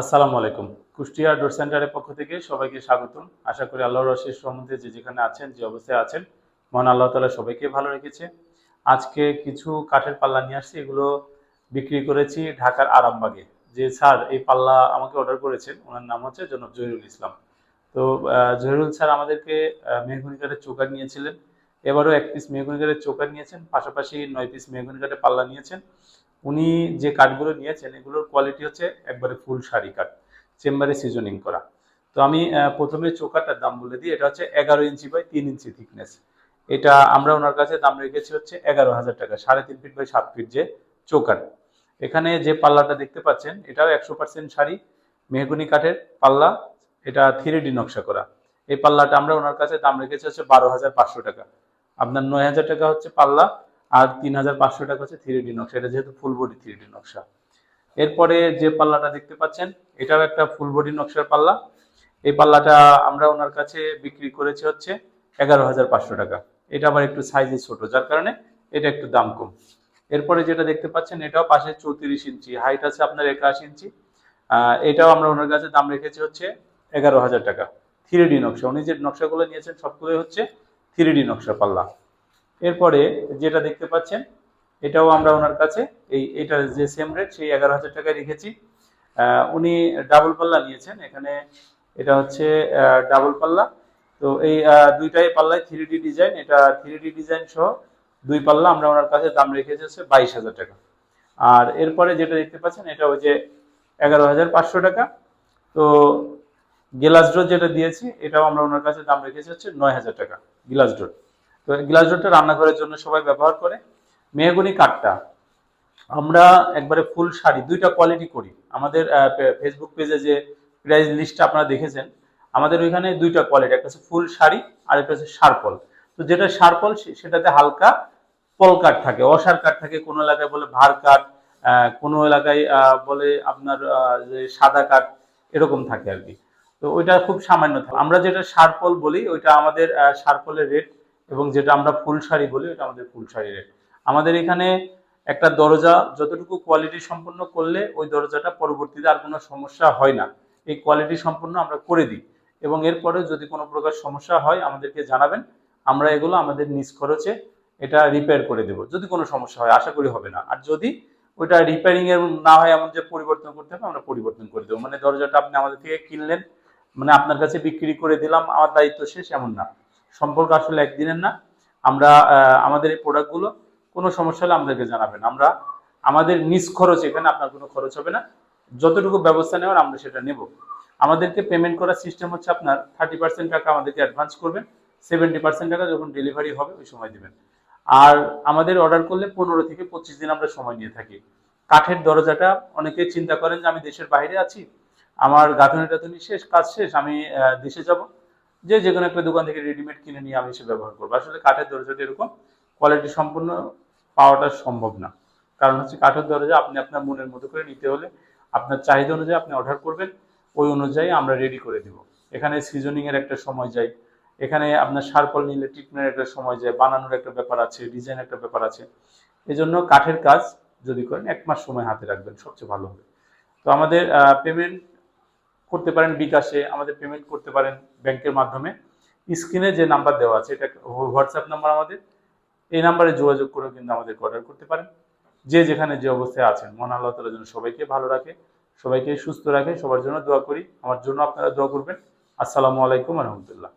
আসসালামু আলাইকুম। কুষ্টিয়া ডোর সেন্টারের পক্ষ থেকে সবাইকে স্বাগতম। আশা করি আল্লাহর অশেষ সম্বন্ধে যে যেখানে আছেন, যে অবস্থায় আছেন, মহান আল্লাহ তালা সবাইকে ভালো রেখেছে। আজকে কিছু কাঠের পাল্লা নিয়ে আসছি, এগুলো বিক্রি করেছি ঢাকার আরামবাগে। যে স্যার এই পাল্লা আমাকে অর্ডার করেছেন, ওনার নাম হচ্ছে জনাব জহিরুল ইসলাম। তো জহিরুল স্যার আমাদেরকে মেহগুনি কাঠের চোকার নিয়েছিলেন। এবারও এক পিস মেহগুনি কাঠের চোকার নিয়েছেন, পাশাপাশি নয় পিস মেহগুনি কাঠের পাল্লা নিয়েছেন। উনি যে কাঠগুলো নিয়েছেন, এগুলোর কোয়ালিটি হচ্ছে একবারে ফুল শাড়ি কাঠ চেম্বারে সিজনিং করা। তো আমি প্রথমে চোকাটার দাম বলে দিই, এটা হচ্ছে এগারো ইঞ্চি বাই তিন ইঞ্চি থিকনেস এটা আমরা ওনার কাছে দাম রেখেছি হচ্ছে এগারো হাজার টাকা, সাড়ে তিন ফিট বাই সাত ফিট যে চৌকাট এখানে যে পাল্লাটা দেখতে পাচ্ছেন, এটাও একশো পার্সেন্ট শাড়ি, মেহগুনি কাঠের পাল্লা, এটা থ্রি ডি নকশা করা। এই পাল্লাটা আমরা ওনার কাছে দাম রেখেছি হচ্ছে বারো হাজার পাঁচশো টাকা। আপনার নয় হাজার টাকা হচ্ছে পাল্লা আর তিন হাজার পাঁচশো টাকা হচ্ছে থ্রি ডি নকশা। এটা যেহেতু ফুল বডি থ্রি ডি নকশা। এরপরে যে পাল্লাটা দেখতে পাচ্ছেন, এটাও একটা ফুল বডি নকশার পাল্লা। এই পাল্লাটা আমরা ওনার কাছে বিক্রি করেছি হচ্ছে এগারো হাজার পাঁচশো টাকা। এটা আবার একটু সাইজে ছোট, যার কারণে এটা একটু দাম কম। এরপরে যেটা দেখতে পাচ্ছেন, এটাও পাশে চৌত্রিশ ইঞ্চি হাইট আছে আপনার একাশি ইঞ্চি। এটাও আমরা ওনার কাছে দাম রেখেছি হচ্ছে এগারো হাজার টাকা। থ্রি ডি নকশা। উনি যে নকশাগুলো নিয়েছেন, সবগুলোই হচ্ছে থ্রি ডি নকশা পাল্লা। এরপরে যেটা দেখতে পাচ্ছেন, এটাও আমরা ওনার কাছে, এই এটার যে সেম রেট সেই এগারো হাজার টাকায় রেখেছি। উনি ডাবল পাল্লা নিয়েছেন, এখানে এটা হচ্ছে ডাবল পাল্লা। তো এই দুইটাই পাল্লায় থ্রি ডি ডিজাইন এটা থ্রি ডি ডিজাইন সহ দুই পাল্লা আমরা ওনার কাছে দাম রেখেছি হচ্ছে বাইশ হাজার টাকা। আর এরপরে যেটা দেখতে পাচ্ছেন, এটা ওই যে এগারো হাজার পাঁচশো টাকা। তো গ্লাস ডোর যেটা দিয়েছি, এটাও আমরা ওনার কাছে দাম রেখেছি হচ্ছে নয় হাজার টাকা গ্লাস ডোর তো গ্লাস রান্নাঘরের জন্য সবাই ব্যবহার করে। মেহগুনি কাঠটা। আমরা একবারে ফুল শাড়ি দুইটা কোয়ালিটি করি। আমাদের ফেসবুক পেজে যে প্রাইস লিস্টটা আপনারা দেখেছেন আমাদের ওইখানে দুইটা কোয়ালিটি একটা হচ্ছে ফুল শাড়ি আর একটা হচ্ছে শারপল। তো যেটা শারপল সে- সেটাতে হালকা পল কাঠ থাকে অসার কাঠ থাকে কোনো এলাকায় বলে ভার কাঠ কোনো এলাকায় বলে আপনার যে সাদা কাঠ এরকম থাকে আর কি। তো ওইটা খুব সামান্য থাকে। আমরা যেটা শারপল বলি ওইটা আমাদের আহ, শারপলের রেট এবং যেটা আমরা ফুল শাড়ি বলি, ওটা আমাদের ফুল শাড়ি রেট আমাদের এখানে একটা দরজা যতটুকু কোয়ালিটি সম্পন্ন করলে ওই দরজাটা পরবর্তীতে আর কোনো সমস্যা হয় না। এই কোয়ালিটি সম্পন্ন আমরা করে দিই। এবং এরপরে যদি কোনো প্রকার সমস্যা হয়, আমাদেরকে জানাবেন। আমরা এগুলো আমাদের নিজ খরচে এটা রিপেয়ার করে দেবো। যদি কোনো সমস্যা হয়, আশা করি হবে না। আর যদি ওইটা রিপেয়ারিং এর না হয়, এমন যে পরিবর্তন করতে হবে, আমরা পরিবর্তন করে দেবো। মানে দরজাটা আপনি আমাদের থেকে কিনলেন মানে আপনার কাছে বিক্রি করে দিলাম, আমার দায়িত্ব শেষ, এমন না। সম্পর্ক আসলে একদিনের না। আমরা আমাদের এই প্রোডাক্টগুলো কোনো সমস্যা হলে আমাদেরকে জানাবেন। আমরা, আমাদের নিজ খরচ এখানে আপনার কোনো খরচ হবে না। যতটুকু ব্যবস্থা নেওয়ার আমরা সেটা নেব। আমাদেরকে পেমেন্ট করার সিস্টেম হচ্ছে আপনার থার্টি পার্সেন্ট টাকা আমাদেরকে অ্যাডভান্স করবেন। সেভেন্টি পার্সেন্ট টাকা যখন ডেলিভারি হবে, ওই সময় দিবেন। আর আমাদের অর্ডার করলে পনেরো থেকে পঁচিশ দিন আমরা সময় নিয়ে থাকি। কাঠের দরজাটা অনেকে চিন্তা করেন যে আমি দেশের বাইরে আছি, আমার গাঁথনি টাথনি শেষ, কাজ শেষ, আমি দেশে যাব। যে যে কোনো একটা দোকান থেকে রেডিমেড কিনে নিয়ে আমি সে ব্যবহার করব। আসলে কাঠের দরজাটা এরকম কোয়ালিটি সম্পূর্ণ পাওয়াটা সম্ভব না। কারণ হচ্ছে কাঠের দরজা আপনি আপনার মনের মতো করে নিতে হলে আপনার চাহিদা অনুযায়ী আপনি অর্ডার করবেন, ওই অনুযায়ী আমরা রেডি করে দিব। এখানে সিজনিং এর একটা সময় যায়, এখানে আপনার সারপল নিলে ট্রিটমেন্টের একটা সময় যায়, বানানোর একটা ব্যাপার আছে ডিজাইন একটা ব্যাপার আছে। এজন্য কাঠের কাজ যদি করেন, এক মাস সময় হাতে রাখবেন, সবচেয়ে ভালো হবে। তো আমাদের পেমেন্ট করতে পারেন, বিকাশে আমাদের পেমেন্ট করতে পারেন ব্যাংকের মাধ্যমে। স্ক্রিনে যে নাম্বার দেওয়া আছে, এটা হোয়াটসঅ্যাপ নাম্বার আমাদের। এই নাম্বারে যোগাযোগ করেও কিন্তু আমাদেরকে অর্ডার করতে পারেন। যে যেখানে যে অবস্থায় আছেন মন আল্লাহ তালার জন্য সবাইকে ভালো রাখে, সবাইকে সুস্থ রাখে, সবার জন্য দোয়া করি। আমার জন্য আপনারা দোয়া করবেন। আসসালামু আলাইকুম রহমতুল্লাহ।